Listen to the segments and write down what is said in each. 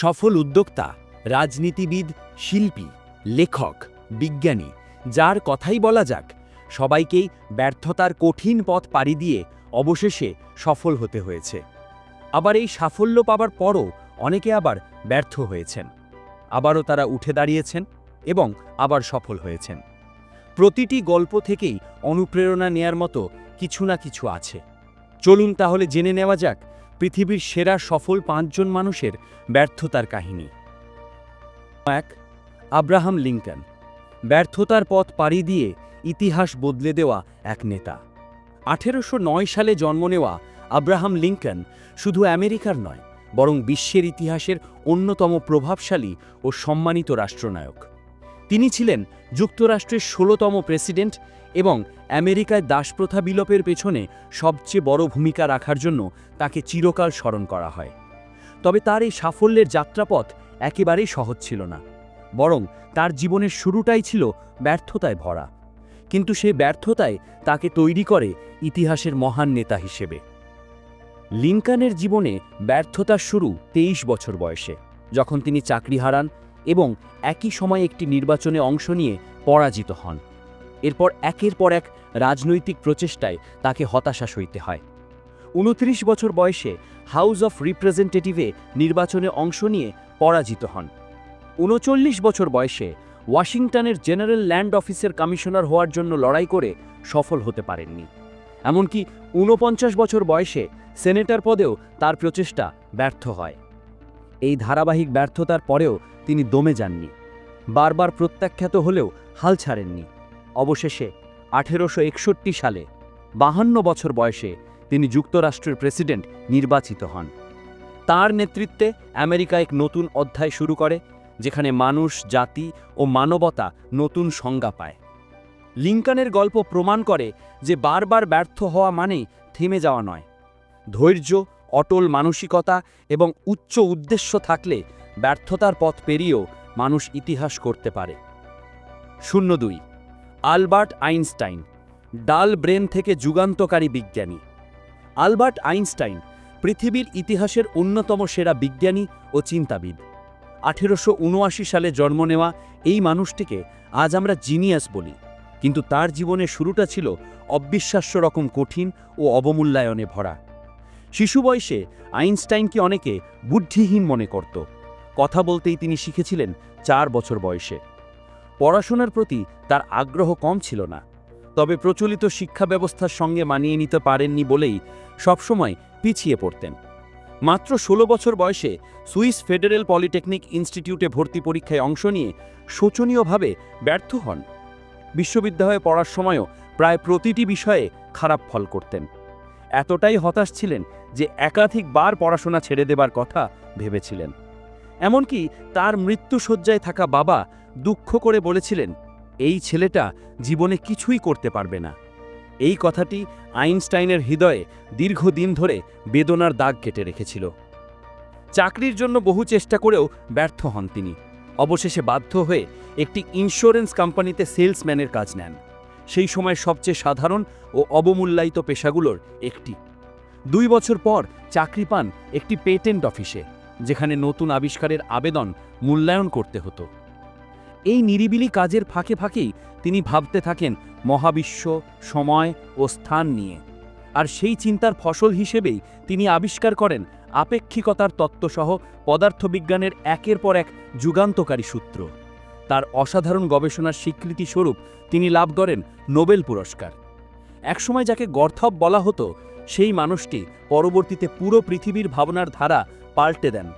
সফল উদ্যোক্তা, রাজনীতিবিদ, শিল্পী, লেখক, বিজ্ঞানী, যার কথাই বলা যাক, সবাইকেই ব্যর্থতার কঠিন পথ পাড়ি দিয়ে অবশেষে সফল হতে হয়েছে। আবার এই সাফল্য পাবার পরও অনেকে আবার ব্যর্থ হয়েছেন। আবারও তারা উঠে দাঁড়িয়েছেন এবং আবার সফল হয়েছেন। প্রতিটি গল্প থেকেই অনুপ্রেরণা নেয়ার মতো কিছু না কিছু আছে। চলুন তাহলে জেনে নেওয়া যাক পৃথিবীর সেরা সফল পাঁচজন মানুষের ব্যর্থতার কাহিনী। এক, আব্রাহাম লিঙ্কন। ব্যর্থতার পথ পাড়ি দিয়ে ইতিহাস বদলে দেওয়া এক নেতা। আঠেরোশো নয় সালে জন্ম নেওয়া আব্রাহাম লিঙ্কন শুধু আমেরিকার নয়, বরং বিশ্বের ইতিহাসের অন্যতম প্রভাবশালী ও সম্মানিত রাষ্ট্রনায়ক। তিনি ছিলেন যুক্তরাষ্ট্রের ষোলোতম প্রেসিডেন্ট এবং আমেরিকায় দাসপ্রথা বিলোপের পেছনে সবচেয়ে বড় ভূমিকা রাখার জন্য তাকে চিরকাল স্মরণ করা হয়। তবে তার এই সাফল্যের যাত্রাপথ একেবারেই সহজ ছিল না, বরং তার জীবনের শুরুটাই ছিল ব্যর্থতায় ভরা। কিন্তু সেই ব্যর্থতায় তাকে তৈরি করে ইতিহাসের মহান নেতা হিসেবে। লিঙ্কনের জীবনে ব্যর্থতার শুরু তেইশ বছর বয়সে, যখন তিনি চাকরি হারান এবং একই সময়ে একটি নির্বাচনে অংশ নিয়ে পরাজিত হন। এরপর একের পর এক রাজনৈতিক প্রচেষ্টায় তাকে হতাশা সইতে হয়। উনত্রিশ বছর বয়সে হাউস অফ রিপ্রেজেন্টেটিভে নির্বাচনে অংশ নিয়ে পরাজিত হন। উনচল্লিশ বছর বয়সে ওয়াশিংটনের জেনারেল ল্যান্ড অফিসের কমিশনার হওয়ার জন্য লড়াই করে সফল হতে পারেননি। এমনকি ঊনপঞ্চাশ বছর বয়সে সেনেটর পদেও তার প্রচেষ্টা ব্যর্থ হয়। এই ধারাবাহিক ব্যর্থতার পরেও তিনি দমে যাননি। বারবার প্রত্যাখ্যাত হলেও হাল ছাড়েননি। অবশেষে আঠেরোশো একষট্টি সালে, বাহান্ন বছর বয়সে তিনি যুক্তরাষ্ট্রের প্রেসিডেন্ট নির্বাচিত হন। তার নেতৃত্বে আমেরিকা এক নতুন অধ্যায় শুরু করে, যেখানে মানুষ, জাতি ও মানবতা নতুন সংজ্ঞা পায়। লিঙ্কনের গল্প প্রমাণ করে যে বারবার ব্যর্থ হওয়া মানেই থেমে যাওয়া নয়। ধৈর্য অটল মানসিকতা এবং উচ্চ উদ্দেশ্য থাকলে ব্যর্থতার পথ পেরিয়েও মানুষ ইতিহাস করতে পারে। শূন্য দুই আলবার্ট আইনস্টাইন, ডাল ব্রেন থেকে যুগান্তকারী বিজ্ঞানী। আলবার্ট আইনস্টাইন পৃথিবীর ইতিহাসের অন্যতম সেরা বিজ্ঞানী ও চিন্তাবিদ। আঠেরোশো উনআশি সালে জন্ম নেওয়া এই মানুষটিকে আজ আমরা জিনিয়াস বলি, কিন্তু তার জীবনের শুরুটা ছিল অবিশ্বাস্য রকম কঠিন ও অবমূল্যায়নে ভরা। শিশু বয়সে আইনস্টাইনকে অনেকে বুদ্ধিহীন মনে করত। কথা বলতেই তিনি শিখেছিলেন চার বছর বয়সে। পড়াশোনার প্রতি তার আগ্রহ কম ছিল না। তবে প্রচলিত শিক্ষা ব্যবস্থার সঙ্গে মানিয়ে নিতে পারেননি বলেই সবসময় পিছিয়ে পড়তেন। মাত্র ষোলো বছর বয়সে সুইস ফেডারেল পলিটেকনিক ইনস্টিটিউটে ভর্তি পরীক্ষায় অংশ নিয়ে শোচনীয়ভাবে ব্যর্থ হন। বিশ্ববিদ্যালয়ে পড়ার সময়ও প্রায় প্রতিটি বিষয়ে খারাপ ফল করতেন। এতটাই হতাশ ছিলেন যে একাধিকবার পড়াশোনা ছেড়ে দেবার কথা ভেবেছিলেন। এমনকি তার মৃত্যুসজ্জায় থাকা বাবা দুঃখ করে বলেছিলেন, এই ছেলেটা জীবনে কিছুই করতে পারবে না। এই কথাটি আইনস্টাইনের হৃদয়ে দীর্ঘদিন ধরে বেদনার দাগ কেটে রেখেছিল। চাকরির জন্য বহু চেষ্টা করেও ব্যর্থ হন তিনি। অবশেষে বাধ্য হয়ে একটি ইন্স্যুরেন্স কোম্পানিতে সেলসম্যানের কাজ নেন। সেই সময় সবচেয়ে সাধারণ ও অবমূল্যায়িত পেশাগুলোর একটি। দুই বছর পর চাকরি পান একটি পেটেন্ট অফিসে, যেখানে নতুন আবিষ্কারের আবেদন মূল্যায়ন করতে হতো। এই নিরিবিলি কাজের ফাঁকে ফাঁকেই তিনি ভাবতে থাকেন মহাবিশ্ব, সময় ও স্থান নিয়ে। আর সেই চিন্তার ফসল হিসেবেই তিনি আবিষ্কার করেন আপেক্ষিকতার তত্ত্বসহ পদার্থবিজ্ঞানের একের পর এক যুগান্তকারী সূত্র। তার অসাধারণ গবেষণার স্বীকৃতি স্বরূপ তিনি লাভ করেন নোবেল পুরস্কার। একসময় যাকে গর্থব বলা হতো, সেই মানুষটি পরবর্তীতে পুরো পৃথিবীর ভাবনার ধারা পাল্টে দেন।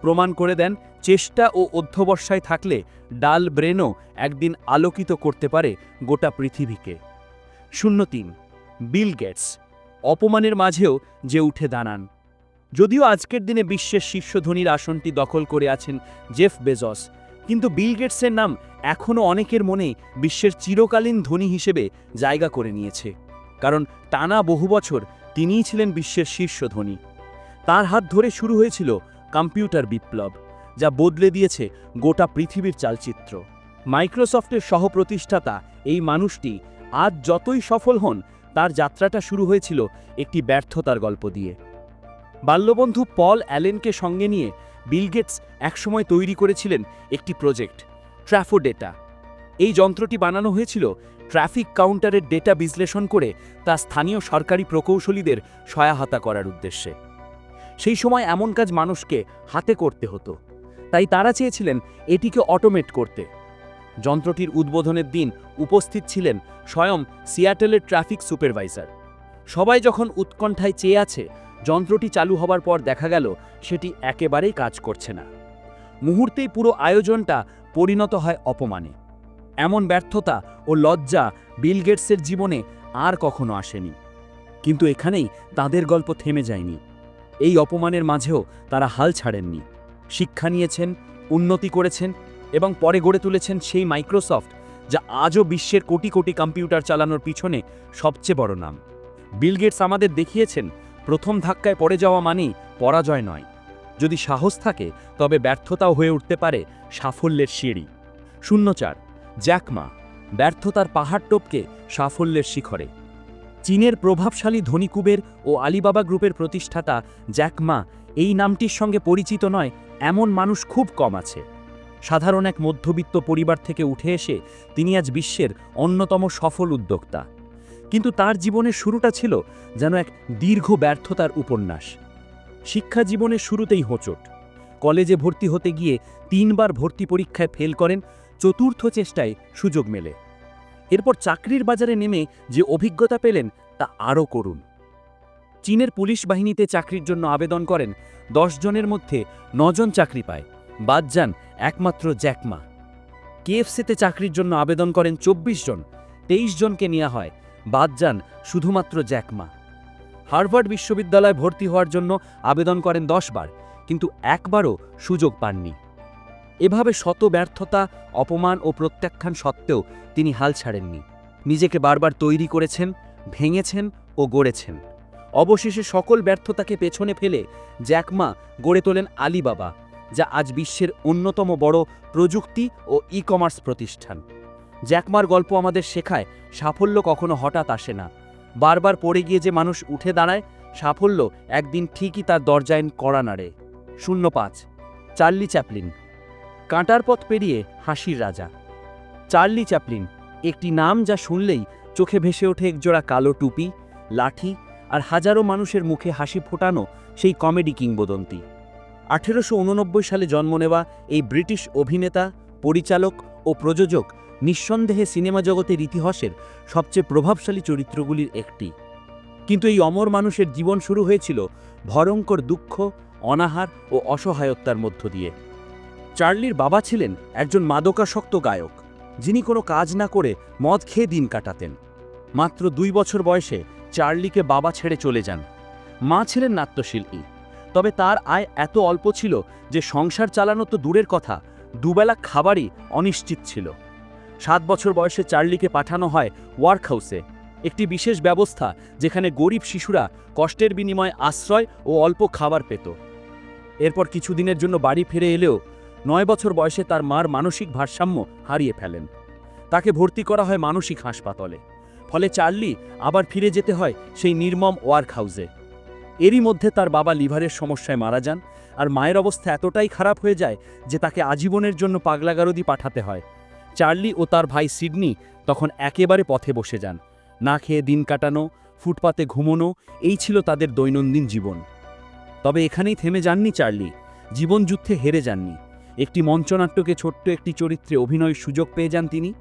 প্রমাণ করে দেন, চেষ্টা ও অধ্যবসায় থাকলে ডাল ব্রেনও একদিন আলোকিত করতে পারে গোটা পৃথিবীকে। শূন্য তিন, বিল গেটস, অপমানের মাঝেও যে উঠে দাঁড়ান। যদিও আজকের দিনে বিশ্বের শীর্ষ ধনীর আসনটি দখল করে আছেন জেফ বেজস কিন্তু বিল গেটসের নাম এখনও অনেকের মনে বিশ্বের চিরকালীন ধনী হিসেবে জায়গা করে নিয়েছে। কারণ টানা বহু বছর তিনিই ছিলেন বিশ্বের শীর্ষ ধনী। তার হাত ধরে শুরু হয়েছিল কম্পিউটার বিপ্লব, যা বদলে দিয়েছে গোটা পৃথিবীর চালচিত্র। মাইক্রোসফটের সহপ্রতিষ্ঠাতা এই মানুষটি আজ যতই সফল হন, তার যাত্রাটা শুরু হয়েছিল একটি ব্যর্থতার গল্প দিয়ে। বাল্যবন্ধু পল অ্যালেনকে সঙ্গে নিয়ে বিল গেটস একসময় তৈরি করেছিলেন একটি প্রজেক্ট ট্রাফোডেটা এই যন্ত্রটি বানানো হয়েছিল ট্রাফিক কাউন্টারের ডেটা বিশ্লেষণ করে তা স্থানীয় সরকারি প্রকৌশলীদের সহায়তা করার উদ্দেশ্যে। সেই সময় এমন কাজ মানুষকে হাতে করতে হতো, তাই তারা চেয়েছিলেন এটিকে অটোমেট করতে। যন্ত্রটির উদ্বোধনের দিন উপস্থিত ছিলেন স্বয়ং সিয়াটেলের ট্রাফিক সুপারভাইজার। সবাই যখন উৎকণ্ঠায় চেয়ে আছে যন্ত্রটি চালু হবার পর দেখা গেল, সেটি একেবারেই কাজ করছে না। মুহূর্তেই পুরো আয়োজনটা পরিণত হয় অপমানে। এমন ব্যর্থতা ও লজ্জা বিল গেটসের জীবনে আর কখনো আসেনি। কিন্তু এখানেই তাদের গল্প থেমে যায়নি। এই অপমানের মাঝেও তারা হাল ছাড়েননি। শিক্ষা নিয়েছেন, উন্নতি করেছেন এবং পরে গড়ে তুলেছেন সেই মাইক্রোসফট যা আজও বিশ্বের কোটি কোটি কম্পিউটার চালানোর পিছনে সবচেয়ে বড় নাম। বিল গেটস আমাদের দেখিয়েছেন প্রথম ধাক্কায় পড়ে যাওয়া মানেই পরাজয় নয়। যদি সাহস থাকে, তবে ব্যর্থতাও হয়ে উঠতে পারে সাফল্যের সিঁড়ি। শূন্য চার জ্যাকমা ব্যর্থতার পাহাড় টপকে সাফল্যের শিখরে। চীনের প্রভাবশালী ধনীকুবের ও আলিবাবা গ্রুপের প্রতিষ্ঠাতা জ্যাকমা এই নামটির সঙ্গে পরিচিত নয়, এমন মানুষ খুব কম আছে। সাধারণ এক মধ্যবিত্ত পরিবার থেকে উঠে এসে তিনি আজ বিশ্বের অন্যতম সফল উদ্যোক্তা। কিন্তু তার জীবনের শুরুটা ছিল যেন এক দীর্ঘ ব্যর্থতার উপন্যাস। শিক্ষা জীবনের শুরুতেই হোঁচট। কলেজে ভর্তি হতে গিয়ে তিনবার ভর্তি পরীক্ষায় ফেল করেন, চতুর্থ চেষ্টায় সুযোগ মেলে। এরপর চাকরির বাজারে নেমে যে অভিজ্ঞতা পেলেন তা আরও করুন। চীনের পুলিশ বাহিনীতে চাকরির জন্য আবেদন করেন, দশ জনের মধ্যে নজন চাকরি পায়, বাদ যান একমাত্র জ্যাকমা। কেএফসিতে চাকরির জন্য আবেদন করেন চব্বিশ জন, তেইশ জনকে নেওয়া হয় বাদ যান শুধুমাত্র জ্যাকমা হার্ভার্ড বিশ্ববিদ্যালয়ে ভর্তি হওয়ার জন্য আবেদন করেন দশ বার, কিন্তু একবারও সুযোগ পাননি। এভাবে শত ব্যর্থতা, অপমান ও প্রত্যাখ্যান সত্ত্বেও তিনি হাল ছাড়েননি। নিজেকে বারবার তৈরি করেছেন, ভেঙেছেন ও গড়েছেন। অবশেষে সকল ব্যর্থতাকে পেছনে ফেলে জ্যাকমা গড়ে তোলেন আলিবাবা, যা আজ বিশ্বের অন্যতম বড় প্রযুক্তি ও ই কমার্স প্রতিষ্ঠান। জ্যাকমার গল্প আমাদের শেখায়, সাফল্য কখনো হঠাৎ আসে না। বারবার পড়ে গিয়ে যে মানুষ উঠে দাঁড়ায়, সাফল্য একদিন ঠিকই তার দরজায় কড়া নাড়ে। শূন্য পাঁচ, চার্লি চ্যাপলিন। কাঁটার পথ পেরিয়ে হাসির রাজা। চার্লি চ্যাপলিন, একটি নাম যা শুনলেই চোখে ভেসে ওঠে একজোড়া কালো টুপি, লাঠি আর হাজারো মানুষের মুখে হাসি ফোটানো সেই কমেডি কিংবদন্তি। আঠেরোশো উননব্বই সালে জন্ম নেওয়া এই ব্রিটিশ অভিনেতা, পরিচালক ও প্রযোজক নিঃসন্দেহে সিনেমা জগতের ইতিহাসের সবচেয়ে প্রভাবশালী চরিত্রগুলির একটি। কিন্তু এই অমর মানুষের জীবন শুরু হয়েছিল ভয়ঙ্কর দুঃখ, অনাহার ও অসহায়তার মধ্য দিয়ে। চার্লির বাবা ছিলেন একজন মাদকাসক্ত গায়ক, যিনি কোনো কাজ না করে মদ খেয়ে দিন কাটাতেন। মাত্র দুই বছর বয়সে চার্লিকে বাবা ছেড়ে চলে যান। মা ছিলেন নাট্যশিল্পী, তবে তার আয় এত অল্প ছিল যে সংসার চালানো তো দূরের কথা, দুবেলা খাবারই অনিশ্চিত ছিল। সাত বছর বয়সে চার্লিকে পাঠানো হয় ওয়ার্ক হাউসে একটি বিশেষ ব্যবস্থা যেখানে গরিব শিশুরা কষ্টের বিনিময়ে আশ্রয় ও অল্প খাবার পেত। এরপর কিছুদিনের জন্য বাড়ি ফিরে এলেও নয় বছর বয়সে তার মার মানসিক ভারসাম্য হারিয়ে ফেলেন। তাকে ভর্তি করা হয় মানসিক হাসপাতালে। ফলে চার্লি আবার ফিরে যেতে হয় সেই নির্মম ওয়ার্ক হাউসে এরই মধ্যে তার বাবা লিভারের সমস্যায় মারা যান আর মায়ের অবস্থা এতটাই খারাপ হয়ে যায় যে তাকে আজীবনের জন্য পাগলাগারদি পাঠাতে হয়। চার্লি ও তার ভাই সিডনি তখন একেবারে পথে বসে যান। না খেয়ে দিন কাটানো, ফুটপাতে ঘুমোনো, এই ছিল তাদের দৈনন্দিন জীবন। তবে এখানেই থেমে যাননি চার্লি। জীবনযুদ্ধে হেরে যাননি। একটি মঞ্চনাট্যকে ছোট্ট একটি চরিত্রে অভিনয়ের সুযোগ পেয়ে যান তিনি।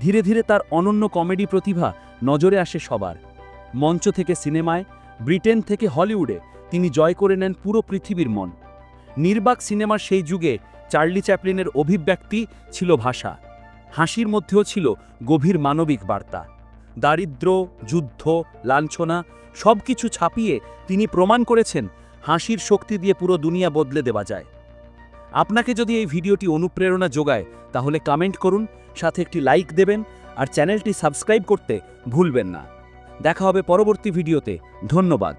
ধীরে ধীরে তার অনন্য কমেডি প্রতিভা নজরে আসে সবার। মঞ্চ থেকে সিনেমায়, ব্রিটেন থেকে হলিউডে তিনি জয় করে নেন পুরো পৃথিবীর মন। নির্বাক সিনেমার সেই যুগে চার্লি চ্যাপলিনের অভিব্যক্তি ছিল ভাষা। হাসির মধ্যেও ছিল গভীর মানবিক বার্তা। দারিদ্র, যুদ্ধ, লাঞ্ছনা সব কিছু ছাপিয়ে তিনি প্রমাণ করেছেন হাসির শক্তি দিয়ে পুরো দুনিয়া বদলে দেওয়া যায়। আপনাকে যদি এই ভিডিওটি অনুপ্রেরণা যোগায়, তাহলে কমেন্ট করুন, সাথে একটি লাইক দেবেন, আর চ্যানেলটি সাবস্ক্রাইব করতে ভুলবেন না। দেখা হবে পরবর্তী ভিডিওতে। ধন্যবাদ।